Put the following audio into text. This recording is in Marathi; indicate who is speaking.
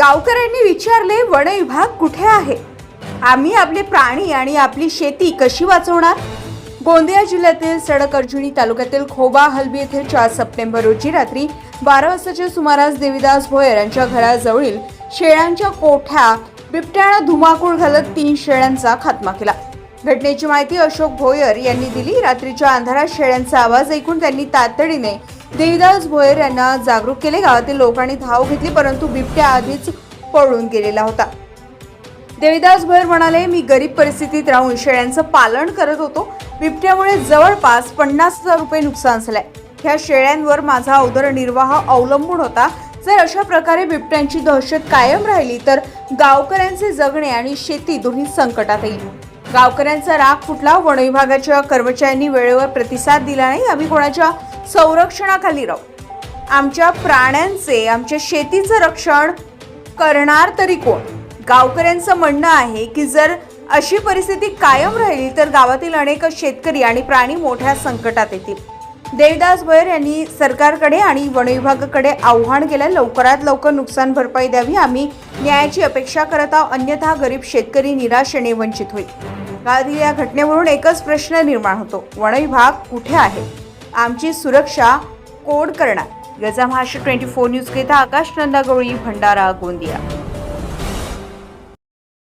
Speaker 1: गावकऱ्यांनी विचारले वन विभाग कुठे आहे? आम्ही आपले प्राणी आणि आपली शेती कशी वाचवणार? गोंदिया जिल्ह्यातील सडक अर्जुनी तालुक्यातील खोबा हलबी येथे चार सप्टेंबर रोजी रात्री बारा वाजताच्या सुमारास देवीदास भोयर यांच्या घराजवळील शेळ्यांच्या कोठ्या बिबट्यानं धुमाकूळ घालत तीन शेळ्यांचा खात्मा केला. घटनेची माहिती अशोक भोयर यांनी दिली. रात्रीच्या अंधारात शेळ्यांचा आवाज ऐकून त्यांनी तातडीने देवीदास भोयर यांना जागरूक केले. गावातील लोकांनी धाव घेतली परंतु बिबट्या आधीच पळून गेलेला होता. देवीदास भोयर म्हणाले मी गरीब परिस्थितीत राहून शेळ्यांचं पालन करत होतो. बिबट्यामुळे जवळपास पन्नास हजार रुपये नुकसान झालंय. ह्या शेळ्यांवर माझा उदरनिर्वाह अवलंबून होता. जर अशा प्रकारे बिबट्यांची दहशत कायम राहिली तर गावकऱ्यांचे जगणे आणि शेती दोन्ही संकटात येईल. गावकऱ्यांचा राग फुटला. वन विभागाच्या कर्मचाऱ्यांनी वेळेवर प्रतिसाद दिला नाही. आम्ही कोणाच्या संरक्षणाखाली राहू. आमच्या प्राण्यांचे आमच्या शेतीचं रक्षण करणार तरी कोण? गावकऱ्यांचं म्हणणं आहे की जर अशी परिस्थिती कायम राहिली तर गावातील अनेक शेतकरी आणि प्राणी मोठ्या संकटात येतील. देवदास भोयर यांनी सरकारकडे आणि वनविभागाकडे आव्हान केलं. लवकरात लवकर नुकसान भरपाई द्यावी. आम्ही न्यायाची अपेक्षा करत आहोत. अन्यथा गरीब शेतकरी निराशेने वंचित होईल. गावातील या घटनेवरून एकच प्रश्न निर्माण होतो. वनविभाग कुठे आहे? आमची सुरक्षा कोण करणार. गजा महाराष्ट्र ट्वेंटी फोर न्यूज घेता आकाश नंदा गवळी भंडारा गोंदिया.